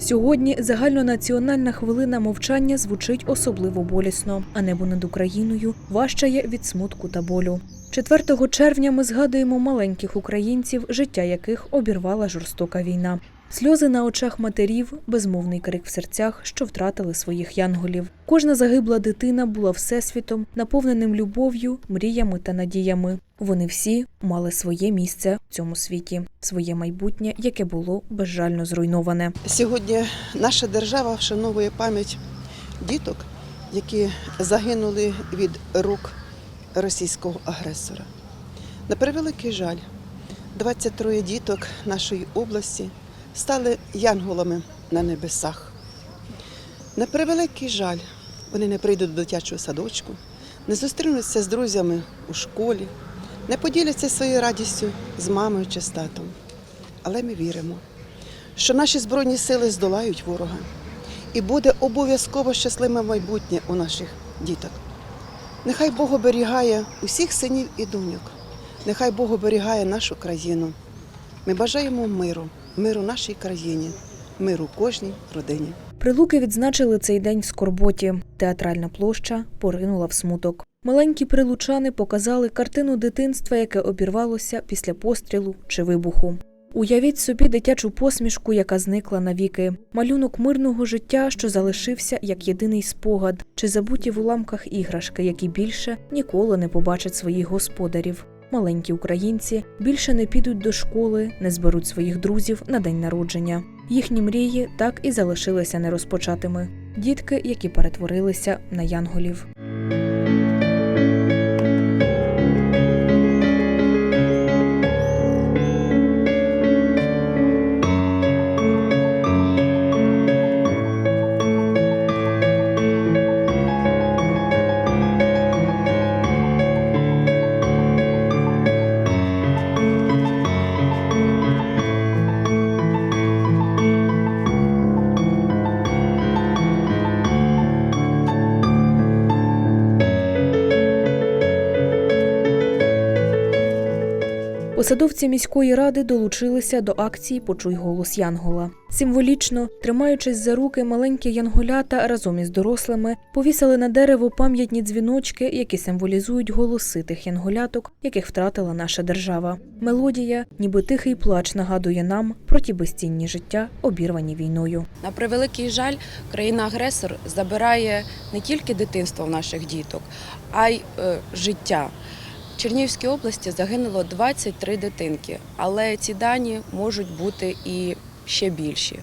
Сьогодні загальнонаціональна хвилина мовчання звучить особливо болісно, а небо над Україною важчає від смутку та болю. 4 червня ми згадуємо маленьких українців, життя яких обірвала жорстока війна. Сльози на очах матерів, безмовний крик в серцях, що втратили своїх янголів. Кожна загибла дитина була всесвітом, наповненим любов'ю, мріями та надіями. Вони всі мали своє місце в цьому світі, своє майбутнє, яке було безжально зруйноване. Сьогодні наша держава вшановує пам'ять діток, які загинули від рук російського агресора. На превеликий жаль, 23 діток нашої області стали янголами на небесах. На превеликий жаль, вони не прийдуть до дитячого садочку, не зустрінуться з друзями у школі, не поділяться своєю радістю з мамою чи з татом. Але ми віримо, що наші збройні сили здолають ворога і буде обов'язково щасливе майбутнє у наших діток. Нехай Бог оберігає усіх синів і доньок, нехай Бог оберігає нашу країну. Ми бажаємо миру, миру нашій країні, миру кожній родині. Прилуки відзначили цей день в скорботі. Театральна площа поринула в смуток. Маленькі прилучани показали картину дитинства, яке обірвалося після пострілу чи вибуху. Уявіть собі дитячу посмішку, яка зникла навіки, малюнок мирного життя, що залишився як єдиний спогад, чи забуті в уламках іграшки, які більше ніколи не побачать своїх господарів. Маленькі українці більше не підуть до школи, не зберуть своїх друзів на день народження. Їхні мрії так і залишилися нерозпочатими. Дітки, які перетворилися на янголів. Посадовці міської ради долучилися до акції Почуй голос Янгола. Символічно, тримаючись за руки, маленькі янголята разом із дорослими повісили на дерево пам'ятні дзвіночки, які символізують голоси тих янголяток, яких втратила наша держава. Мелодія, ніби тихий плач, нагадує нам про ті безцінні життя, обірвані війною. На превеликий жаль, країна-агресор забирає не тільки дитинство в наших діток, а й е, життя. В Чернігівській області загинуло 23 дитинки, але ці дані можуть бути і ще більші.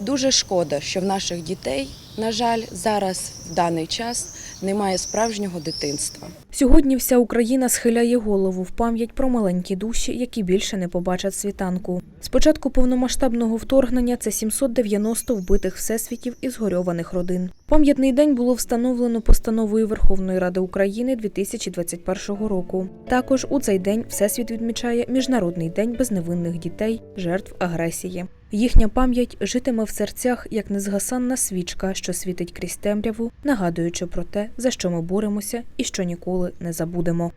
Дуже шкода, що в наших дітей, на жаль, зараз в даний час немає справжнього дитинства. Сьогодні вся Україна схиляє голову в пам'ять про маленькі душі, які більше не побачать світанку. З початку повномасштабного вторгнення це 790 вбитих всесвітів і згорьованих родин. Пам'ятний день було встановлено постановою Верховної Ради України 2021 року. Також у цей день всесвіт відмічає Міжнародний день безневинних дітей, жертв агресії. Їхня пам'ять житиме в серцях як незгасанна свічка, що світить крізь темряву, нагадуючи про те, за що ми боремося і що ніколи не забудемо.